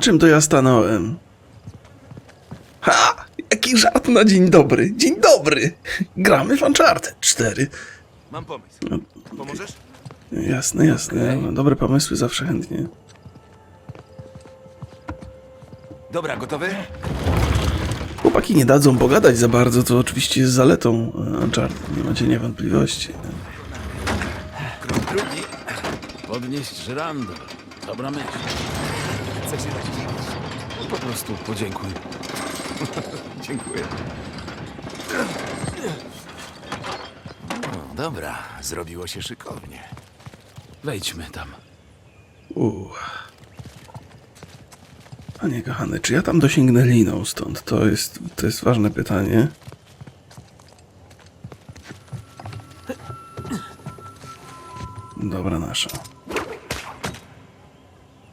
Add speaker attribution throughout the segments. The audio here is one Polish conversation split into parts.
Speaker 1: Na czym to ja stanąłem? Ha! Jaki żart na dzień dobry! Dzień dobry! Gramy w Uncharted 4.
Speaker 2: Mam pomysł. Pomożesz?
Speaker 1: Jasne, jasne.
Speaker 3: Okej.
Speaker 1: Dobre pomysły zawsze chętnie.
Speaker 2: Dobra, gotowy?
Speaker 1: Chłopaki nie dadzą pogadać za bardzo, co oczywiście jest zaletą e, Uncharted, nie macie niewątpliwości.
Speaker 2: Krok drugi.
Speaker 3: Podnieść żyrandol. Dobra myśl.
Speaker 2: Chcesz się zadziwić?
Speaker 3: Po prostu podziękuj.
Speaker 2: Dziękuję. No, dobra, zrobiło się szykownie.
Speaker 3: Wejdźmy tam.
Speaker 1: Uuu. Panie kochany, czy ja tam dosięgnę liną stąd? To jest, to jest ważne pytanie. Dobra nasza.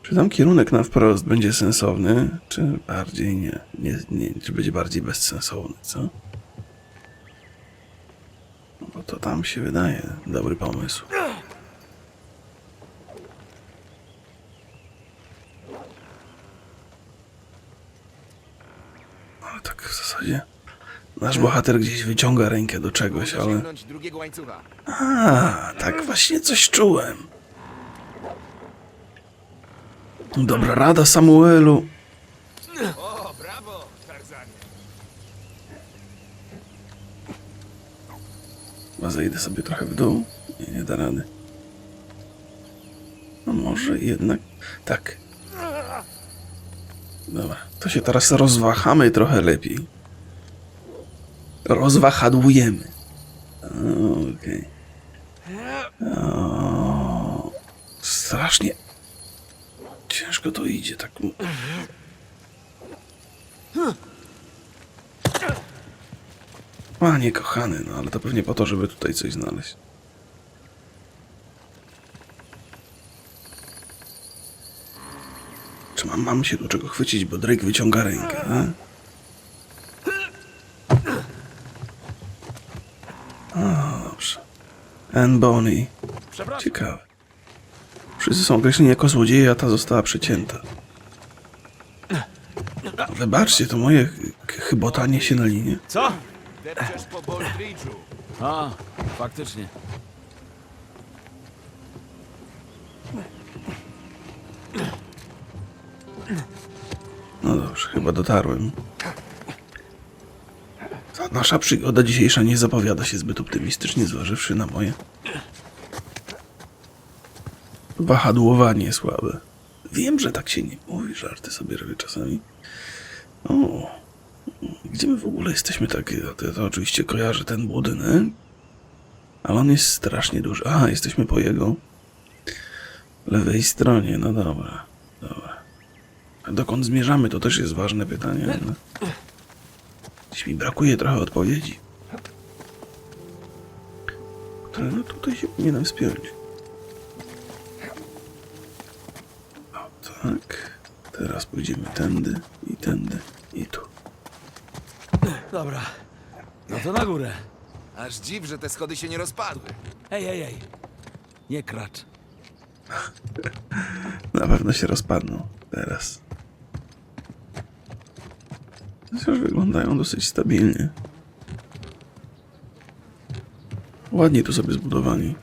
Speaker 1: Czy tam kierunek na wprost będzie sensowny, czy bardziej nie, nie, nie czy będzie bardziej bezsensowny, co? No bo to tam się wydaje dobry pomysł. Ale tak w zasadzie nasz bohater gdzieś wyciąga rękę do czegoś, ale... A, tak właśnie coś czułem. Dobra rada, Samuelu.
Speaker 2: O, brawo, Tarzanie.
Speaker 1: Chyba zejdę sobie trochę w dół. Nie, nie da rady. No może jednak... Tak. Dobra, to się teraz rozwahamy trochę lepiej. Rozwahadłujemy. Okej. O, Strasznie. Ciężko to idzie, tak. Panie kochany, no ale to pewnie po to, żeby tutaj coś znaleźć. Czy mam, mam się do czego chwycić, bo Drake wyciąga rękę, a? O, dobrze. Anne Bonnie. Ciekawe. Wszyscy są określeni jako złodzieje, a ta została przycięta. Wybaczcie, to moje ch- chybotanie się na linie.
Speaker 3: Co?
Speaker 2: Depczesz po.
Speaker 3: A, faktycznie.
Speaker 1: No dobrze, chyba dotarłem. Ta nasza przygoda dzisiejsza nie zapowiada się zbyt optymistycznie, zważywszy na moje wahadłowanie słabe. Wiem, że tak się nie mówi, żarty sobie robię czasami. O, gdzie my w ogóle jesteśmy takie? To, to oczywiście kojarzę ten budynek, ale on jest strasznie duży. A, jesteśmy po jego lewej stronie, no dobra, dobra. A dokąd zmierzamy, to też jest ważne pytanie. Ale... Dziś mi brakuje trochę odpowiedzi. Które no tutaj się powinienem wspiąć. Tak. Teraz pójdziemy tędy i tędy i tu.
Speaker 3: Dobra. No to na górę.
Speaker 2: Aż dziw, że te schody się nie rozpadły.
Speaker 3: Ej, ej, ej. Nie kracz.
Speaker 1: Na pewno się rozpadną teraz. Chociaż wyglądają dosyć stabilnie. Ładnie tu sobie zbudowani.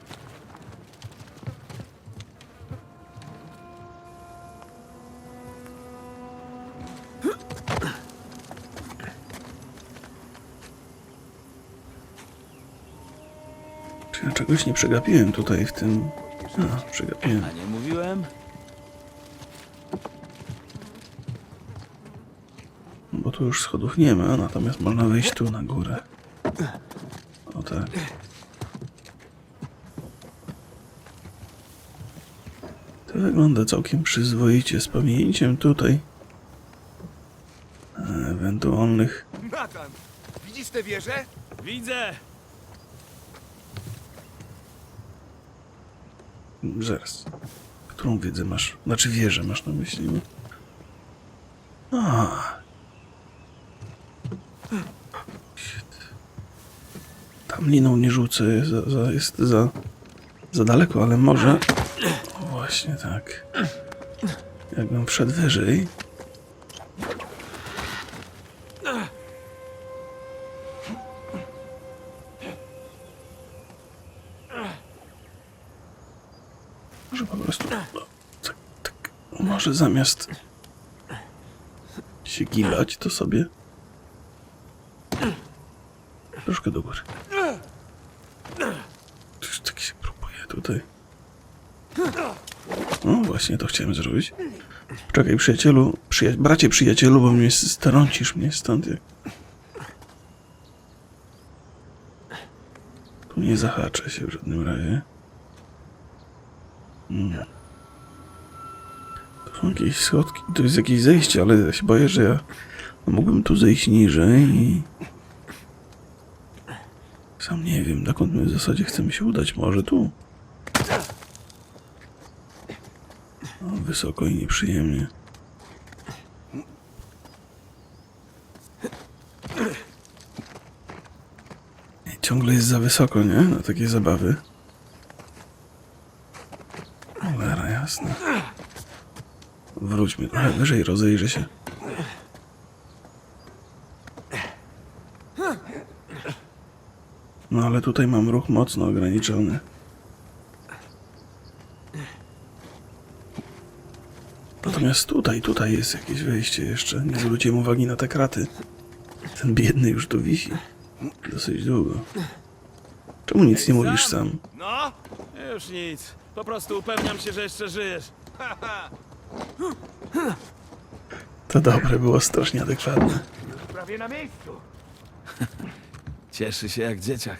Speaker 1: Czegoś nie przegapiłem tutaj w tym... A, przegapiłem.
Speaker 3: A nie mówiłem?
Speaker 1: Bo tu już schodów nie ma, natomiast można wejść tu na górę. O tak. To wygląda całkiem przyzwoicie z pamięciem tutaj. Ewentualnych.
Speaker 2: Nathan, widzisz tę wieżę?
Speaker 3: Widzę!
Speaker 1: Zaraz. Którą wiedzę masz? Znaczy wieżę masz na myśli, no? A. Shit. Tam liną nie rzucę, za, za, jest za, za daleko, ale może... Właśnie tak. Jakbym wszedł wyżej... może zamiast się gilać, to sobie troszkę do góry. Coś tak się próbuje tutaj. No właśnie, to chciałem zrobić. Czekaj, przyjacielu, przyja bracie przyjacielu, bo mnie strącisz mnie stąd jak... Tu nie zahaczę się w żadnym razie. Mm. Są jakieś schodki, to jest jakieś zejście, ale ja się boję, że ja mógłbym tu zejść niżej i... Sam nie wiem, dokąd my w zasadzie chcemy się udać. Może tu? O, wysoko i nieprzyjemnie. Ciągle jest za wysoko, nie? Na takie zabawy. Wróćmy trochę wyżej, rozejrzę się. No ale tutaj mam ruch mocno ograniczony. Natomiast tutaj, tutaj jest jakieś wejście jeszcze. Nie zwróciłem uwagi na te kraty. Ten biedny już tu wisi. Dosyć długo. Czemu nic nie mówisz sam?
Speaker 3: No?
Speaker 4: Już nic. Po prostu upewniam się, że jeszcze żyjesz.
Speaker 1: To dobre, było strasznie adekwatne.
Speaker 3: Prawie na miejscu.
Speaker 4: Cieszy się jak dzieciak.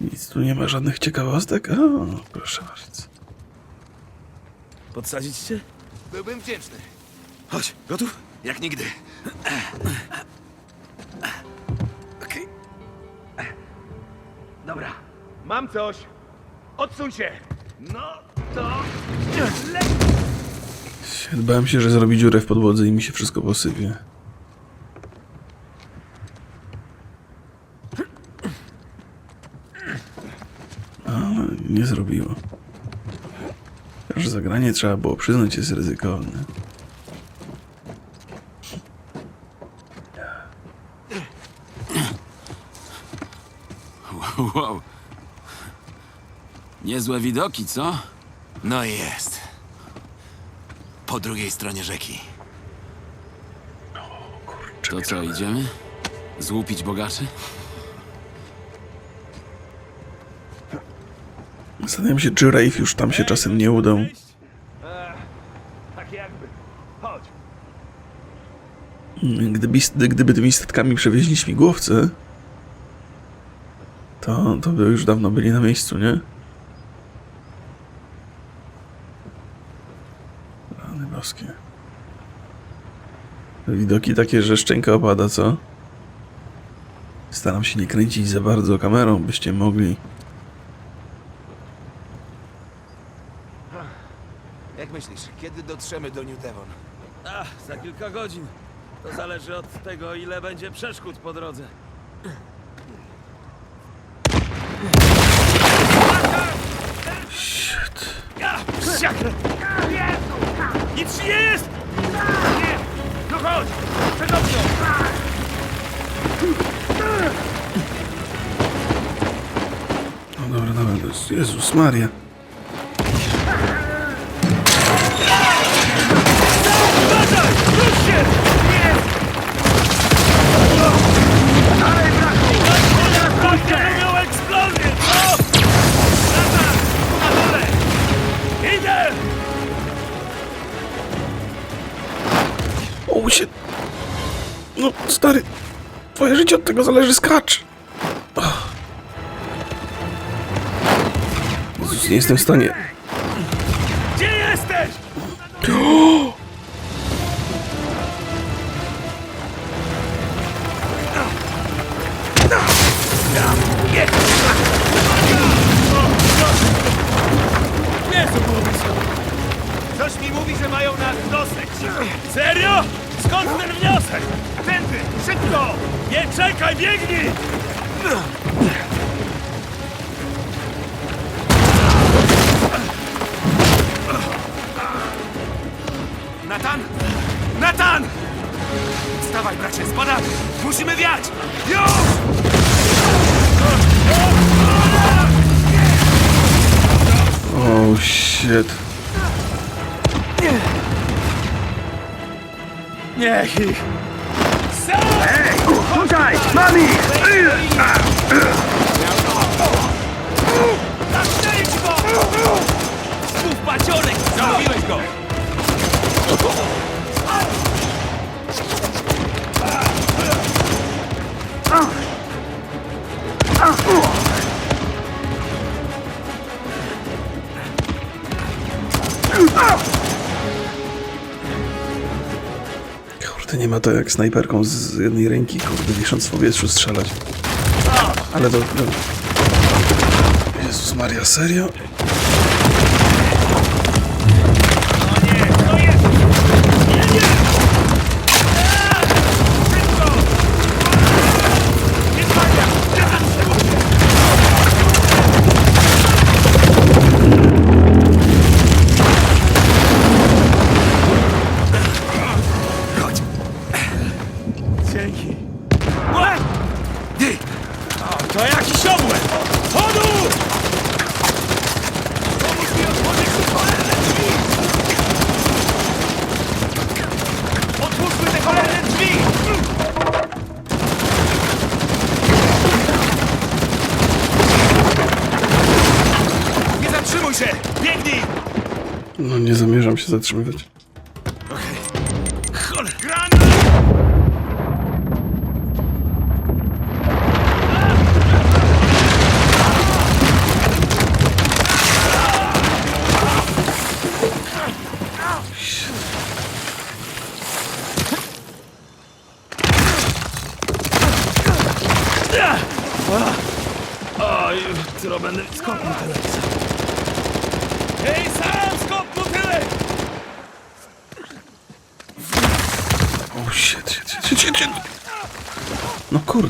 Speaker 1: Nic tu nie ma żadnych ciekawostek? O, proszę bardzo.
Speaker 4: Podsadzić cię?
Speaker 3: Byłbym wdzięczny.
Speaker 4: Chodź, gotów?
Speaker 3: Jak nigdy. Mam coś. Odsuń się. No, to...
Speaker 1: Bałem się, że zrobi dziurę w podłodze i mi się wszystko posypie. Ale nie zrobiło. Że zagranie trzeba było przyznać jest ryzykowne.
Speaker 5: Wow. Niezłe widoki, co?
Speaker 3: No i jest. Po drugiej stronie rzeki.
Speaker 5: To co, idziemy? Złupić bogaczy?
Speaker 1: Zastanawiam się, czy Rafe już tam się czasem nie udał.
Speaker 3: Tak jakby. Chodź.
Speaker 1: Gdyby, gdyby tymi statkami przewieźli śmigłowce, to, to by już dawno byli na miejscu, nie? Boskie. Widoki takie, że szczęka opada, co? Staram się nie kręcić za bardzo kamerą, byście mogli.
Speaker 3: Jak myślisz, kiedy dotrzemy do New Devon?
Speaker 4: Ach, za kilka godzin. To zależy od tego, ile będzie przeszkód po drodze.
Speaker 1: Shit.
Speaker 4: Siakle! Nic nie jest! Nie! No chodź! Przed okno!
Speaker 1: No dobra, dobra, to jest Jezus Maria. Tego zależy, skacz! Jezus, nie jestem w stanie...
Speaker 4: Gdzie jesteś?
Speaker 3: Natan! Natan! Wstawaj, bracie, spadamy! Musimy wiać! Już!
Speaker 1: Oh shit.
Speaker 3: Niech ich! Ej, tutaj! Mam ich! Zastrzelić go! Znów go!
Speaker 1: Kurde, nie ma to jak snajperką z jednej ręki, kurde, wisząc w powietrzu strzelać. Ale to... Jezus Maria, serio? with it.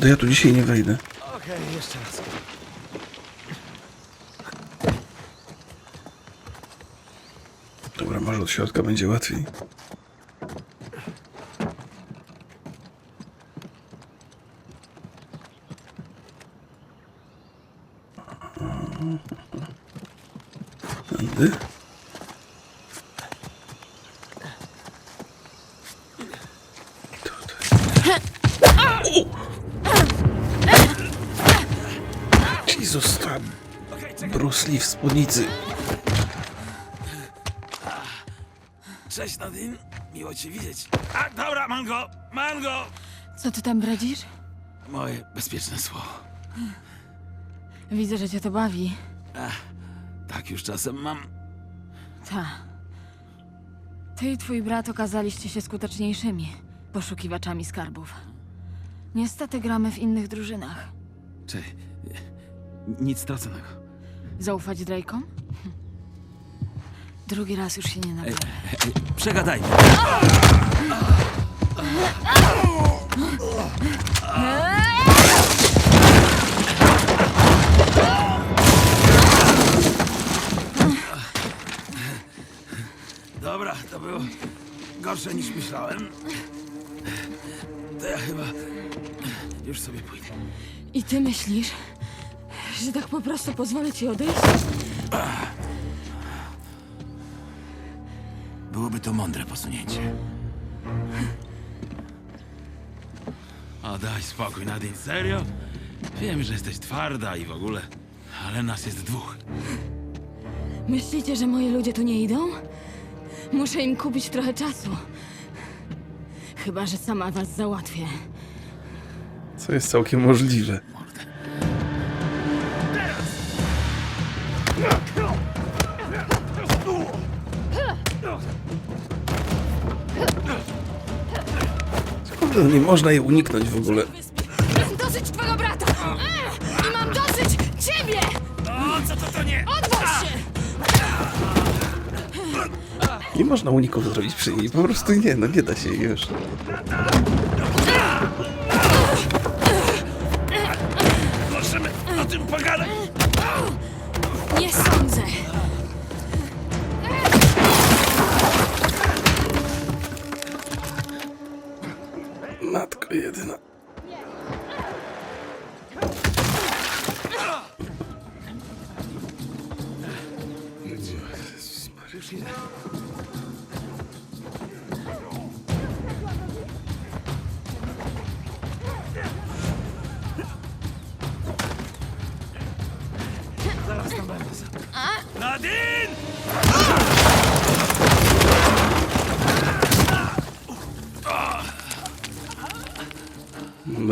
Speaker 1: Ja tu dzisiaj nie wejdę.
Speaker 3: Okej, jeszcze raz.
Speaker 1: Dobra, może od środka będzie łatwiej. Tędy? Tutaj. O! Jezus, tam. Bruce Lee w spódnicy.
Speaker 3: Cześć, Nadine. Miło cię widzieć. A, dobra, mam go, mam go.
Speaker 6: Co ty tam bredzisz?
Speaker 4: Moje bezpieczne słowo.
Speaker 6: Widzę, że cię to bawi.
Speaker 4: Tak już czasem mam.
Speaker 6: Ta. Ty i twój brat okazaliście się skuteczniejszymi poszukiwaczami skarbów. Niestety gramy w innych drużynach.
Speaker 4: Czy... Nic straconego.
Speaker 6: Zaufać Drake'om? Hm. Drugi raz już się nie nadaje.
Speaker 3: Przegadajmy. Dobra, to było gorsze niż myślałem. To ja chyba już sobie pójdę.
Speaker 6: I ty myślisz, że tak po prostu pozwolę ci odejść?
Speaker 2: Byłoby to mądre posunięcie.
Speaker 4: A daj spokój, Nadine, serio? Wiem, że jesteś twarda i w ogóle, ale nas jest dwóch.
Speaker 6: Myślicie, że moi ludzie tu nie idą? Muszę im kupić trochę czasu. Chyba, że sama was załatwię.
Speaker 1: Co jest całkiem możliwe. Nie można jej uniknąć w ogóle.
Speaker 6: Dosyć twojego brata! I mam dosyć ciebie!
Speaker 3: O, co to to nie?
Speaker 6: Odwal się!
Speaker 1: Nie można uników zrobić przy niej. Po prostu nie, no nie da się już.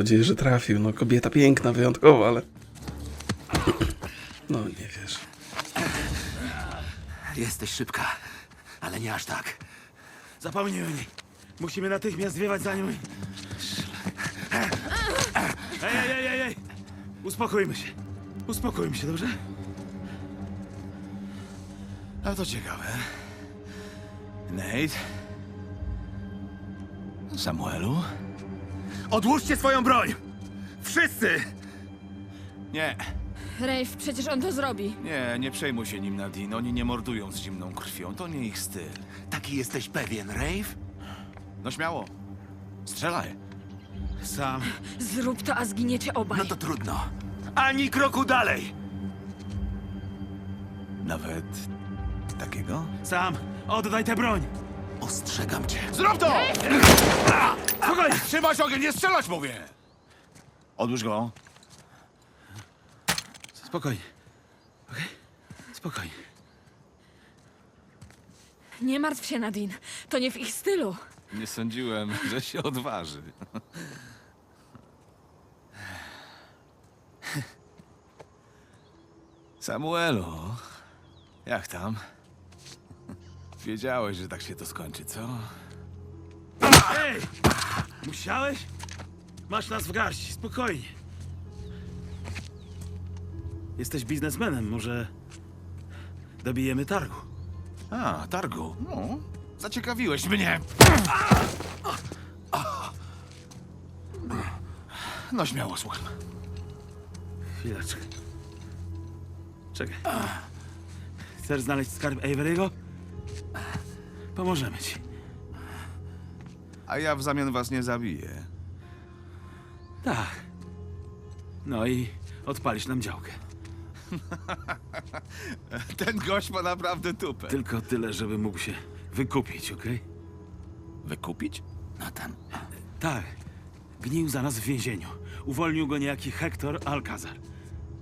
Speaker 1: Nadzieję, że trafił. No, kobieta piękna, wyjątkowa, ale... No, nie wiesz.
Speaker 2: Jesteś szybka, ale nie aż tak.
Speaker 4: Zapomnij o niej. Musimy natychmiast zwiewać za nią. i- Ej, ej, ej, ej, ej! Uspokójmy się. Uspokójmy się, dobrze?
Speaker 2: A to ciekawe. Nate? Samuelu?
Speaker 3: Odłóżcie swoją broń! Wszyscy!
Speaker 2: Nie,
Speaker 6: Rafe, przecież on to zrobi.
Speaker 2: nie, nie przejmuj się nim, Nadine. Oni nie mordują z zimną krwią. To nie ich styl. Taki jesteś pewien, Rave? No śmiało. Strzelaj.
Speaker 4: Sam.
Speaker 6: Zrób to, a zginiecie obaj.
Speaker 2: No to trudno.
Speaker 3: Ani kroku dalej!
Speaker 2: Nawet takiego?
Speaker 4: Sam, oddaj tę broń!
Speaker 2: Ostrzegam cię. Zrób to!
Speaker 4: Spokojnie!
Speaker 2: Trzymać ogień, nie strzelać, mówię! Odłóż go.
Speaker 4: Spokojnie. Okej? Spokojnie.
Speaker 6: Nie martw się, Nadine. To nie w ich stylu.
Speaker 2: Nie sądziłem, że się odważy. Samuelu, jak tam? Wiedziałeś, że tak się to skończy, co?
Speaker 4: Ej! Musiałeś? Masz nas w garści, spokojnie. Jesteś biznesmenem, może dobijemy targu.
Speaker 2: A, targu. No, zaciekawiłeś mnie. No śmiało, słucham.
Speaker 4: Chwileczkę. Czekaj. Chcesz znaleźć skarb Avery'ego? Pomożemy ci.
Speaker 2: A ja w zamian was nie zabiję.
Speaker 4: Tak. No i odpalisz nam działkę.
Speaker 2: Ten gość ma naprawdę tupę.
Speaker 4: Tylko tyle, żeby mógł się wykupić, okej?
Speaker 2: Wykupić? Nathan.
Speaker 4: Tak. Gnił za nas w więzieniu. Uwolnił go niejaki Hector Alcazar.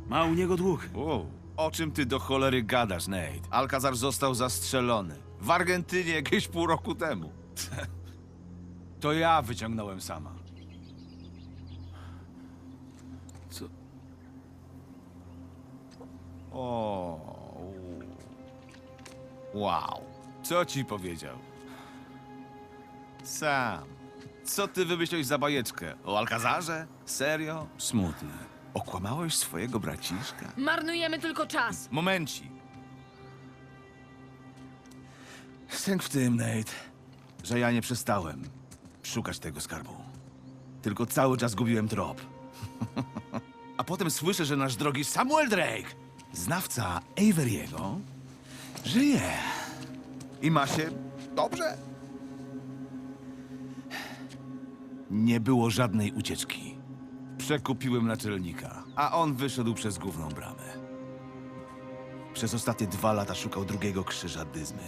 Speaker 4: Ma u niego dług.
Speaker 2: Wow. O czym ty do cholery gadasz, Nate? Alcazar został zastrzelony. W Argentynie jakieś pół roku temu. To ja wyciągnąłem sama.
Speaker 4: Co?
Speaker 2: O. Wow. Co ci powiedział? Sam. Co ty wymyśliłeś za bajeczkę? O Alcazarze? Serio? Smutne. Okłamałeś swojego braciszka?
Speaker 6: Marnujemy tylko czas.
Speaker 2: Momenci. Sęk w tym, Nate, że ja nie przestałem szukać tego skarbu. Tylko cały czas gubiłem trop. A potem słyszę, że nasz drogi Samuel Drake, znawca Avery'ego, żyje. I ma się dobrze. Nie było żadnej ucieczki. Przekupiłem naczelnika, a on wyszedł przez główną bramę. Przez ostatnie dwa lata szukał drugiego krzyża Dyzmy.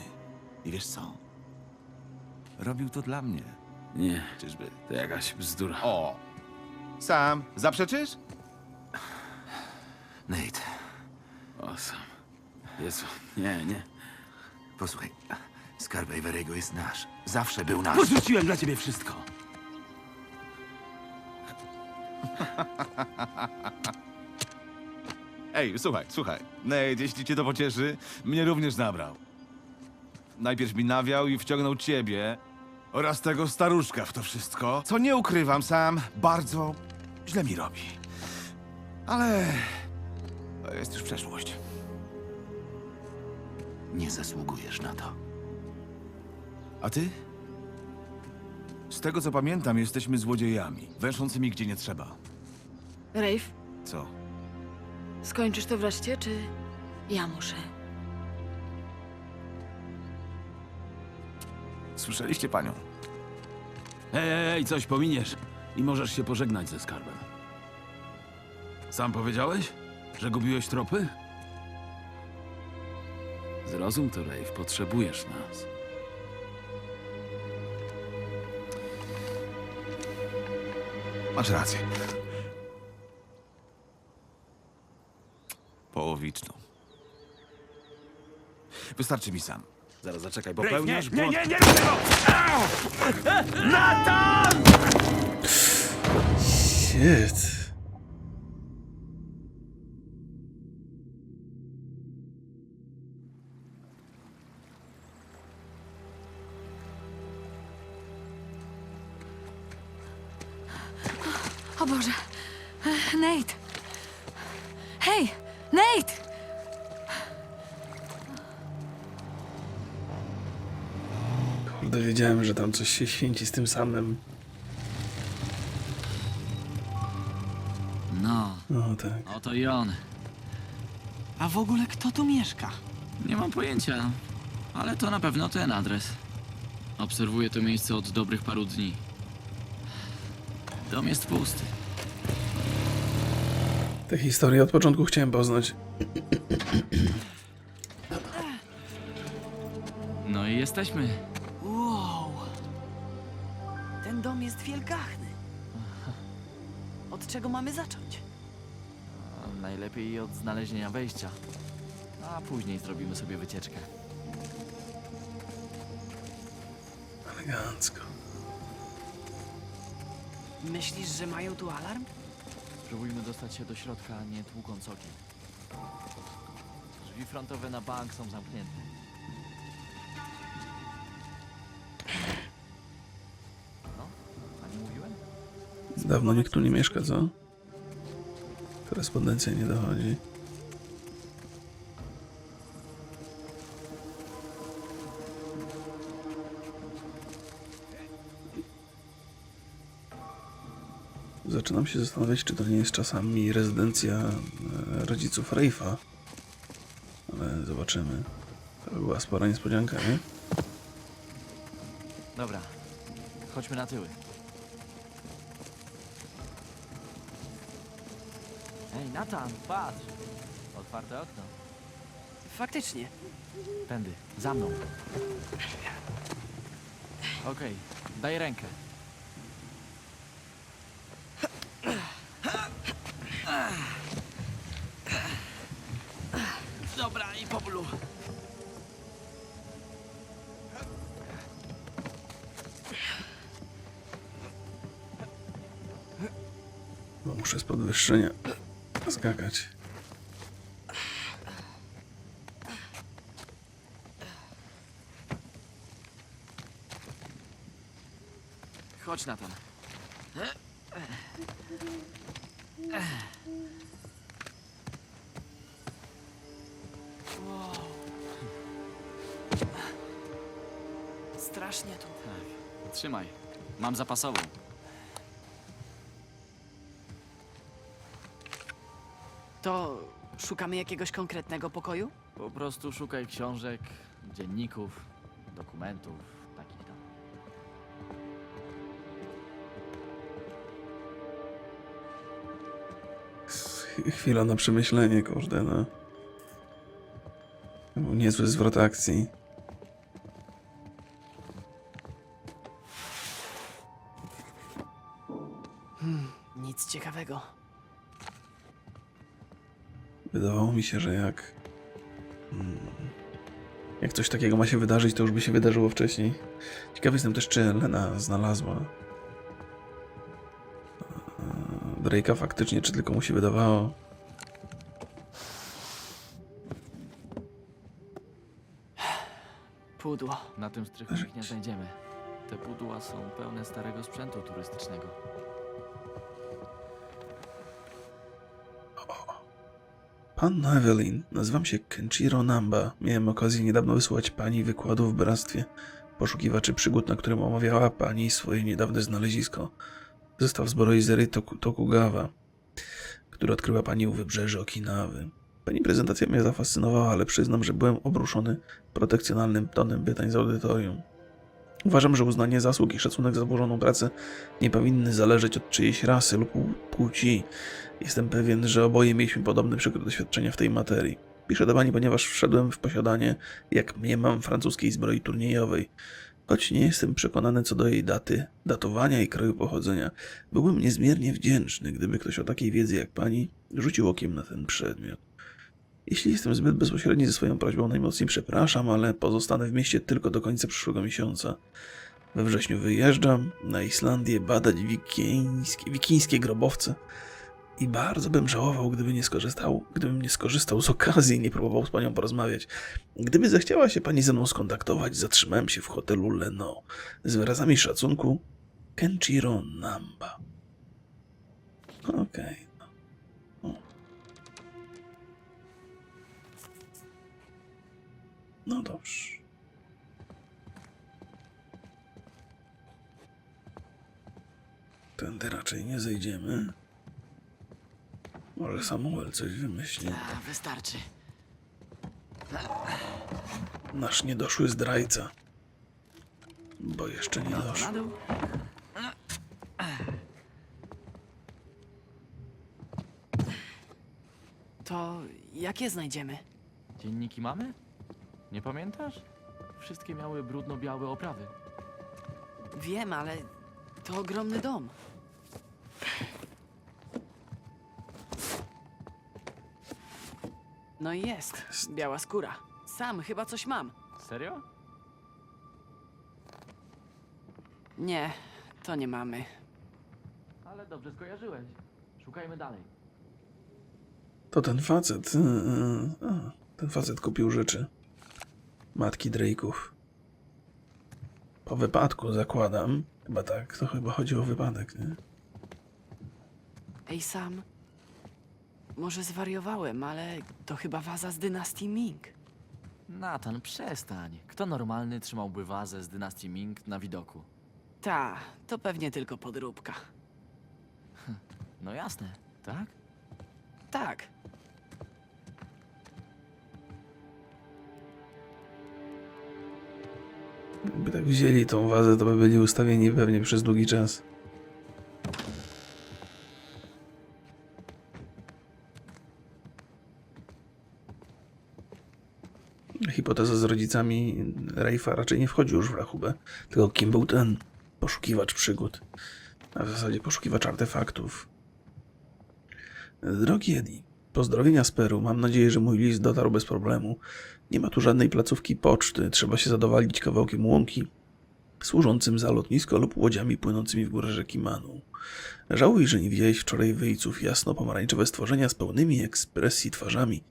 Speaker 2: I wiesz co? Robił to dla mnie.
Speaker 4: Nie,
Speaker 2: Czyżby?
Speaker 4: to jakaś bzdura.
Speaker 2: O! Sam, zaprzeczysz?
Speaker 7: Nate,
Speaker 4: O, sam. Jezu, nie, nie.
Speaker 7: posłuchaj. Skarb Avery'ego jest nasz. Zawsze był nasz.
Speaker 4: Porzuciłem dla ciebie wszystko.
Speaker 2: Ej, słuchaj, słuchaj. Nate, jeśli cię to pocieszy, mnie również zabrał. Najpierw mi nawiał i wciągnął ciebie oraz tego staruszka w to wszystko, co nie ukrywam sam, bardzo źle mi robi. Ale to jest już przeszłość.
Speaker 7: Nie zasługujesz na to.
Speaker 2: A ty? Z tego co pamiętam, jesteśmy złodziejami, węszącymi gdzie nie trzeba.
Speaker 6: Rafe,
Speaker 2: Co?
Speaker 6: skończysz to wreszcie, czy ja muszę?
Speaker 2: Słyszeliście panią?
Speaker 4: Ej, ej, ej, coś pominiesz i możesz się pożegnać ze skarbem. Sam powiedziałeś, że gubiłeś tropy? Zrozum to, Rafe, potrzebujesz nas.
Speaker 2: Masz rację. Połowiczną. Wystarczy mi sam.
Speaker 4: Zaraz zaczekaj,
Speaker 3: Rafe, nie,
Speaker 4: popełniasz
Speaker 3: nie,
Speaker 4: błąd.
Speaker 3: nie, nie rób tego! Au!
Speaker 1: Shit. Się święci z tym samym.
Speaker 8: No,
Speaker 1: No tak.
Speaker 8: oto i on.
Speaker 9: A w ogóle kto tu mieszka?
Speaker 8: Nie mam pojęcia, ale to na pewno ten adres. Obserwuję to miejsce od dobrych paru dni. Dom jest pusty.
Speaker 1: Tę historię od początku chciałem poznać.
Speaker 8: No i jesteśmy.
Speaker 9: Od czego mamy zacząć?
Speaker 8: A najlepiej od znalezienia wejścia. A później zrobimy sobie wycieczkę.
Speaker 1: Elegancko.
Speaker 9: Myślisz, że mają tu alarm?
Speaker 8: Spróbujmy dostać się do środka, nie tłukąc okien. Drzwi frontowe na bank są zamknięte.
Speaker 1: Dawno nikt tu nie mieszka, co? Korespondencja nie dochodzi. Zaczynam się zastanawiać, czy to nie jest czasami rezydencja e, rodziców Rafe'a. Ale zobaczymy. To by była spora niespodzianka, nie?
Speaker 8: Dobra, chodźmy na tyły. Ej, Nathan, patrz! Otwarte okno.
Speaker 9: Faktycznie.
Speaker 8: Tędy, za mną. Okej, daj rękę. Dobra, i po bólu.
Speaker 1: Bo muszę z podwyższenia skakać.
Speaker 8: Chodź, Nathan.
Speaker 9: Strasznie tu.
Speaker 8: Tak, trzymaj. Mam zapasową.
Speaker 9: To szukamy jakiegoś konkretnego pokoju?
Speaker 8: Po prostu szukaj książek, dzienników, dokumentów, takich tam.
Speaker 1: Chwila na przemyślenie, kurde, no. To był niezły zwrot akcji.
Speaker 9: Nic ciekawego.
Speaker 1: Wydawało mi się, że jak. mm, Jak coś takiego ma się wydarzyć, to już by się wydarzyło wcześniej. Ciekawy jestem też, czy Lena znalazła e, Drake'a faktycznie, czy tylko mu się wydawało.
Speaker 9: Pudło.
Speaker 8: Na tym strychu ich nie znajdziemy. Te pudła są pełne starego sprzętu turystycznego.
Speaker 1: Panno Evelyn, nazywam się Kenshiro Namba. Miałem okazję niedawno wysłać pani wykładu w bractwie poszukiwaczy przygód, na którym omawiała pani swoje niedawne znalezisko. Zestaw zbroizery Toku- Tokugawa, który odkryła pani u wybrzeży Okinawy. Pani prezentacja mnie zafascynowała, ale przyznam, że byłem obruszony protekcjonalnym tonem pytań z audytorium. Uważam, że uznanie zasług i szacunek za złożoną pracę nie powinny zależeć od czyjejś rasy lub płci. Jestem pewien, że oboje mieliśmy podobne przykre doświadczenia w tej materii. Piszę do pani, ponieważ wszedłem w posiadanie, jak mnie mam, francuskiej zbroi turniejowej. Choć nie jestem przekonany co do jej daty, datowania i kraju pochodzenia, byłbym niezmiernie wdzięczny, gdyby ktoś o takiej wiedzy jak pani rzucił okiem na ten przedmiot. Jeśli jestem zbyt bezpośredni ze swoją prośbą, najmocniej przepraszam, ale pozostanę w mieście tylko do końca przyszłego miesiąca. We wrześniu wyjeżdżam na Islandię badać wikińskie, wikińskie grobowce i bardzo bym żałował, gdyby nie skorzystał, gdybym nie skorzystał z okazji i nie próbował z panią porozmawiać. Gdyby zechciała się pani ze mną skontaktować, zatrzymałem się w hotelu Leno z wyrazami szacunku Kenchiro Namba. Okej. no. No dobrze. Tędy raczej nie zejdziemy. Może Samuel coś wymyśli.
Speaker 9: A, wystarczy.
Speaker 1: Nasz niedoszły zdrajca. Bo jeszcze nie
Speaker 9: dół. To jakie znajdziemy?
Speaker 10: Dzienniki mamy? Nie pamiętasz? Wszystkie miały brudno-białe oprawy.
Speaker 9: Wiem, ale to ogromny dom. No i jest. Biała skóra. Sam chyba coś mam.
Speaker 10: Serio?
Speaker 9: Nie, to nie mamy.
Speaker 10: Ale dobrze skojarzyłeś. Szukajmy dalej.
Speaker 1: To ten facet. y, y, a, Ten facet kupił rzeczy. Matki Drake'ów. Po wypadku zakładam. Chyba tak, to chyba chodzi o wypadek, nie?
Speaker 9: Ej, Sam. Może zwariowałem, ale to chyba waza z dynastii Ming.
Speaker 10: Nathan, przestań. Kto normalny trzymałby wazę z dynastii Ming na widoku?
Speaker 9: Ta, to pewnie tylko podróbka.
Speaker 10: No jasne, tak?
Speaker 9: Tak,
Speaker 1: Jakby tak wzięli tą wazę, to by byli ustawieni pewnie przez długi czas. Hipoteza z rodzicami Raifa raczej nie wchodzi już w rachubę. Tylko kim był ten poszukiwacz przygód? A w zasadzie poszukiwacz artefaktów. Drogi Eddie, pozdrowienia z Peru. Mam nadzieję, że mój list dotarł bez problemu. Nie ma tu żadnej placówki poczty. Trzeba się zadowolić kawałkiem łąki służącym za lotnisko lub łodziami płynącymi w górę rzeki Manu. Żałuj, że nie widziałeś wczoraj wyjców jasno-pomarańczowe stworzenia z pełnymi ekspresji twarzami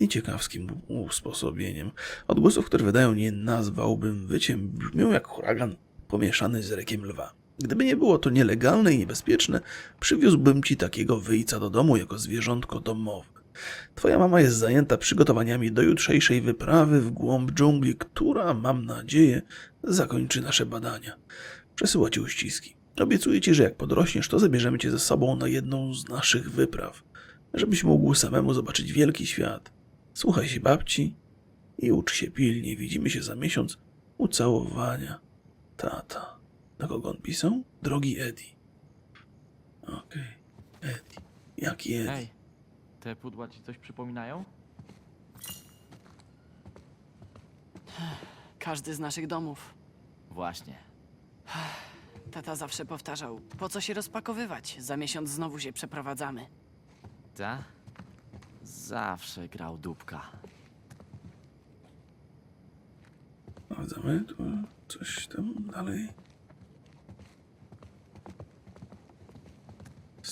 Speaker 1: i ciekawskim usposobieniem. Odgłosów, które wydają nie nazwałbym wyciem, brzmią jak huragan pomieszany z rekiem lwa. Gdyby nie było to nielegalne i niebezpieczne, przywiózłbym ci takiego wyjca do domu jako zwierzątko domowe. Twoja mama jest zajęta przygotowaniami do jutrzejszej wyprawy w głąb dżungli, która, mam nadzieję, zakończy nasze badania. Przesyła ci uściski. Obiecuję ci, że jak podrośniesz, to zabierzemy cię ze sobą na jedną z naszych wypraw, żebyś mógł samemu zobaczyć wielki świat. Słuchaj się babci i ucz się pilnie. Widzimy się za miesiąc. Ucałowania. Tata. Na kogo on pisał? Drogi Eddie. Okej. Eddie. Jaki Eddie?
Speaker 10: Ej, te pudła ci coś przypominają?
Speaker 9: każdy z naszych domów.
Speaker 10: Właśnie.
Speaker 9: Tata zawsze powtarzał, po co się rozpakowywać? Za miesiąc znowu się przeprowadzamy.
Speaker 10: Ta? Zawsze grał dupka.
Speaker 1: Sprawdzamy tu coś tam dalej.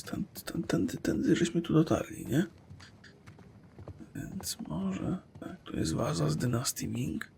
Speaker 1: Stąd, stąd, tędy, tędy żeśmy tu dotarli, nie? Więc może... Tak, tu jest waza z dynastii Ming.